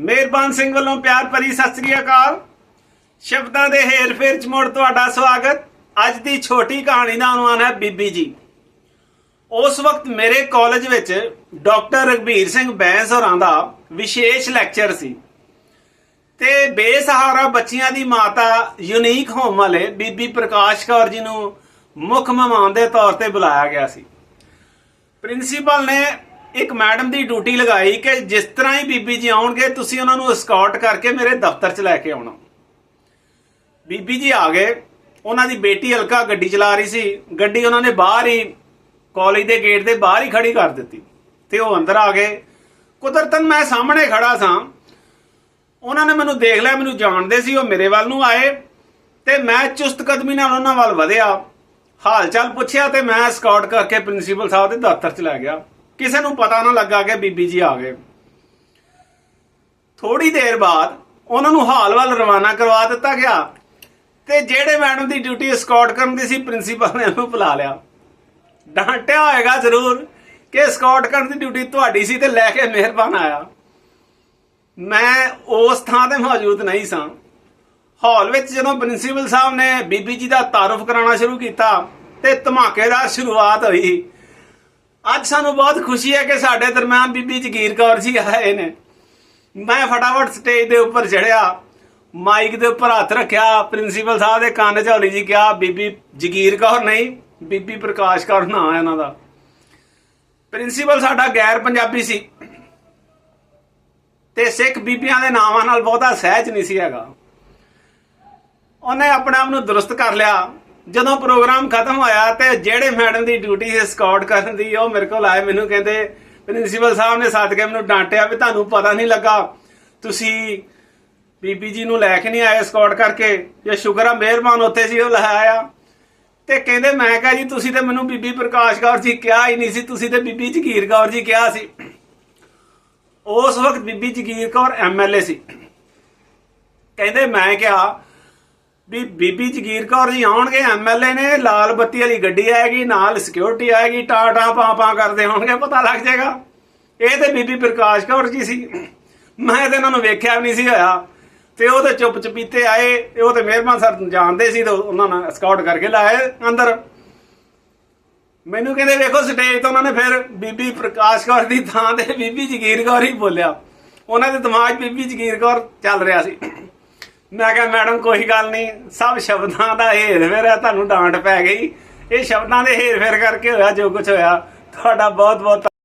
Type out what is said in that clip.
ਮਿਹਰਬਾਨ ਸਿੰਘ ਵੱਲੋਂ ਪਿਆਰ ਭਰੀ ਸਤਿ ਸ੍ਰੀ ਅਕਾਲ। ਸ਼ਬਦਾਂ ਦੇ ਹੇਰ ਫੇਰ ਚ ਮੁੜ ਤੁਹਾਡਾ ਸਵਾਗਤ। ਅੱਜ ਦੀ ਛੋਟੀ ਕਹਾਣੀ ਦਾ ਅਨੁਮਾਨ ਹੈ ਬੀਬੀ ਜੀ। ਉਸ ਵਕਤ ਮੇਰੇ ਕਾਲਜ ਵਿੱਚ ਡਾਕਟਰ ਰਗਵੀਰ ਸਿੰਘ ਬੈਂਸ ਹੋਰਾਂ ਦਾ ਵਿਸ਼ੇਸ਼ ਲੈਕਚਰ ਸੀ। ਤੇ ਬੇਸਹਾਰਾ ਬੱਚੀਆਂ ਦੀ ਮਾਤਾ ਯੂਨੀਕ ਹੋਮ ਵਾਲੇ ਬੀਬੀ ਪ੍ਰਕਾਸ਼ ਕੌਰ ਜੀ ਨੂੰ ਮੁੱਖ ਮਹਿਮਾਨ ਦੇ ਤੌਰ ਤੇ ਬੁਲਾਇਆ ਗਿਆ ਸੀ। ਪ੍ਰਿੰਸੀਪਲ ਨੇ ਇੱਕ ਮੈਡਮ ਦੀ ਡਿਊਟੀ ਲਗਾਈ ਕਿ ਜਿਸ ਤਰ੍ਹਾਂ ਹੀ ਬੀਬੀ ਜੀ ਆਉਣਗੇ, ਤੁਸੀਂ ਉਹਨਾਂ ਨੂੰ escort ਕਰਕੇ ਮੇਰੇ ਦਫ਼ਤਰ 'ਚ ਲੈ ਕੇ ਆਉਣਾ। ਬੀਬੀ ਜੀ ਆ ਗਏ। ਉਹਨਾਂ ਦੀ ਬੇਟੀ ਹਲਕਾ ਗੱਡੀ ਚਲਾ ਰਹੀ ਸੀ। ਗੱਡੀ ਉਹਨਾਂ ਨੇ ਬਾਹਰ ਹੀ ਕਾਲਜ ਦੇ ਗੇਟ ਦੇ ਬਾਹਰ ਹੀ ਖੜੀ ਕਰ ਦਿੱਤੀ। ਤੇ ਉਹ ਅੰਦਰ ਆ ਗਏ। ਕੁਦਰਤਨ ਮੈਂ ਸਾਹਮਣੇ ਖੜਾ ਸਾਂ। ਉਹਨਾਂ ਨੇ ਮੈਨੂੰ ਦੇਖ ਲਿਆ, ਮੈਨੂੰ ਜਾਣਦੇ ਸੀ, ਉਹ ਮੇਰੇ ਵੱਲ ਨੂੰ ਆਏ। ਤੇ ਮੈਂ ਚੁਸਤ ਕਦਮੀ ਨਾਲ ਉਹਨਾਂ ਵੱਲ ਵਧਿਆ। ਹਾਲ ਚਾਲ ਪੁੱਛਿਆ ਤੇ ਮੈਂ ਸਕਾਟ ਕਰਕੇ ਪ੍ਰਿੰਸੀਪਲ ਸਾਹਿਬ ਦੇ ਦਫ਼ਤਰ ਚ ਲੈ ਗਿਆ। ਕਿਸੇ ਨੂੰ ਪਤਾ ਨਾ ਲੱਗਾ ਕਿ ਬੀਬੀ ਜੀ ਆ ਗਏ। ਥੋੜੀ ਦੇਰ ਬਾਅਦ ਉਹਨਾਂ ਨੂੰ ਹਾਲ ਵੱਲ ਰਵਾਨਾ ਕਰਵਾ ਦਿੱਤਾ ਗਿਆ ਤੇ ਜਿਹੜੇ ਮੈਡਮ ਦੀ ਡਿਊਟੀ ਸਕਾਊਟ ਕਰਨ ਦੀ ਸੀ ਪ੍ਰਿੰਸੀਪਲ ਨੇ ਉਹਨੂੰ ਬੁਲਾ ਲਿਆ। ਡਾਂਟਿਆ ਹੋਏਗਾ ਜ਼ਰੂਰ ਕਿ ਸਕਾਊਟ ਕਰਨ ਦੀ ਡਿਊਟੀ ਤੁਹਾਡੀ ਸੀ ਤੇ ਲੈ ਕੇ ਮਿਹਰਬਾਨ ਆਇਆ। ਮੈਂ ਉਸ ਥਾਂ ਤੇ ਮੌਜੂਦ ਨਹੀਂ ਸਾਂ। ਹਾਲ ਵਿੱਚ ਜਦੋਂ ਪ੍ਰਿੰਸੀਪਲ ਸਾਹਿਬ ਨੇ ਬੀਬੀ ਜੀ ਦਾ ਤਾਰਫ ਕਰਾਉਣਾ ਸ਼ੁਰੂ ਕੀਤਾ ਤੇ ਧਮਾਕੇਦਾਰ ਸ਼ੁਰੂਆਤ ਹੋਈ ਅੱਜ ਸਾਨੂੰ ਬਹੁਤ ਖੁਸ਼ੀ ਹੈ ਕਿ ਸਾਡੇ ਦਰਮਿਆਨ ਬੀਬੀ ਜਗੀਰ ਕੌਰ ਜੀ ਆਏ ਨੇ। ਮੈਂ ਫਟਾਫਟ ਸਟੇਜ ਦੇ ਉੱਪਰ ਚੜਿਆ, ਮਾਈਕ ਦੇ ਉੱਪਰ ਹੱਥ ਰੱਖਿਆ, ਪ੍ਰਿੰਸੀਪਲ ਸਾਹਿਬ ਦੇ ਕੰਨ 'ਚ ਜੀ ਕਿਹਾ, ਬੀਬੀ ਜਗੀਰ ਕੌਰ ਨਹੀਂ, ਬੀਬੀ ਪ੍ਰਕਾਸ਼ ਕੌਰ ਨਾਂ ਹੈ ਇਹਨਾਂ ਦਾ। ਪ੍ਰਿੰਸੀਪਲ ਸਾਡਾ ਗੈਰ ਪੰਜਾਬੀ ਸੀ ਤੇ ਸਿੱਖ ਬੀਬੀਆਂ ਦੇ ਨਾਵਾਂ ਨਾਲ ਬਹੁਤਾ ਸਹਿਜ ਨਹੀਂ ਸੀ ਹੈਗਾ। ਉਹਨੇ ਆਪਣੇ ਆਪ ਨੂੰ ਦਰੁਸਤ ਕਰ ਲਿਆ। ਜਦੋਂ ਪ੍ਰੋਗਰਾਮ ਖਤਮ ਹੋਇਆ ਤੇ ਜਿਹੜੇ ਮੈਡਮ ਦੀ ਡਿਊਟੀ ਸੀ ਸਕਾਊਟ ਕਰਨ ਦੀ, ਉਹ ਮੇਰੇ ਕੋਲ ਆਏ, ਮੈਨੂੰ ਕਹਿੰਦੇ ਪ੍ਰਿੰਸੀਪਲ ਸਾਹਿਬ ਨੇ ਸੱਦ ਕੇ ਮੈਨੂੰ ਡਾਂਟਿਆ ਵੀ ਤੁਹਾਨੂੰ ਪਤਾ ਨਹੀਂ ਲੱਗਾ, ਤੁਸੀਂ ਬੀਬੀ ਜੀ ਨੂੰ ਲੈ ਕੇ ਨਹੀਂ ਆਏ ਸਕਾਊਟ ਕਰਕੇ, ਜੇ ਸ਼ੁਕਰ ਆ ਮਿਹਰਬਾਨ ਉੱਥੇ ਸੀ, ਉਹ ਲੈ ਆਇਆ। ਤੇ ਕਹਿੰਦੇ, ਮੈਂ ਕਿਹਾ ਜੀ, ਤੁਸੀਂ ਤੇ ਮੈਨੂੰ ਬੀਬੀ ਪ੍ਰਕਾਸ਼ ਕੌਰ ਜੀ ਕਿਹਾ ਹੀ ਨਹੀਂ ਸੀ, ਤੁਸੀਂ ਤੇ ਬੀਬੀ ਜਗੀਰ ਕੌਰ ਜੀ ਕਿਹਾ ਸੀ। ਉਸ ਵਕਤ ਬੀਬੀ ਜਗੀਰ ਕੌਰ ਐਮਐਲਏ ਸੀ। ਕਹਿੰਦੇ, ਮੈਂ ਕਿਹਾ ਵੀ ਬੀਬੀ ਜਗੀਰ ਕੌਰ ਜੀ ਆਉਣਗੇ ਐਮਐਲਏ ਨੇ, ਲਾਲ ਬੱਤੀ ਵਾਲੀ ਗੱਡੀ ਆਏਗੀ, ਨਾਲ ਸਿਕਿਉਰਿਟੀ ਆਏਗੀ, ਟਾਟਾ ਪਾਂ ਕਰਦੇ ਹੋਣਗੇ, ਪਤਾ ਲੱਗ ਜਾਏਗਾ। ਇਹ ਤੇ ਬੀਬੀ ਪ੍ਰਕਾਸ਼ ਕੌਰ ਜੀ ਸੀ। ਮੈਂ ਤੇ ਇਹਨਾਂ ਨੂੰ ਵੇਖਿਆ ਵੀ ਨਹੀਂ ਸੀ ਹੋਇਆ। ਤੇ ਉਹ ਤੇ ਚੁੱਪ ਚਪੀਤੇ ਆਏ, ਤੇ ਉਹ ਤੇ ਮਿਹਰਬਾਨ ਸਰ ਜਾਣਦੇ ਸੀ ਤੇ ਉਹਨਾਂ ਨੇ ਸਕਾਊਟ ਕਰਕੇ ਲਾਏ ਅੰਦਰ। ਮੈਨੂੰ ਕਹਿੰਦੇ, ਵੇਖੋ ਸਟੇਜ ਤੋਂ ਉਹਨਾਂ ਨੇ ਫਿਰ ਬੀਬੀ ਪ੍ਰਕਾਸ਼ ਕੌਰ ਦੀ ਥਾਂ ਤੇ ਬੀਬੀ ਜਗੀਰ ਕੌਰ ਹੀ ਬੋਲਿਆ। ਉਹਨਾਂ ਦੇ ਦਿਮਾਗ 'ਚ ਬੀਬੀ ਜਗੀਰ ਕੌਰ ਚੱਲ ਰਿਹਾ ਸੀ। ਮੈਂ ਕਿਹਾ, ਮੈਡਮ, ਕੋਈ ਗੱਲ ਨਹੀਂ। ਸਭ ਸ਼ਬਦਾਂ ਦਾ ਹੇਰ ਫੇਰ ਹੈ ਤੁਹਾਨੂੰ ਡਾਂਟ ਪੈ ਗਈ। ਇਹ ਸ਼ਬਦਾਂ ਦੇ ਹੇਰ ਫੇਰ ਕਰਕੇ ਹੋਇਆ, ਜੋ ਕੁਝ ਹੋਇਆ, ਤੁਹਾਡਾ ਬਹੁਤ ਬਹੁਤ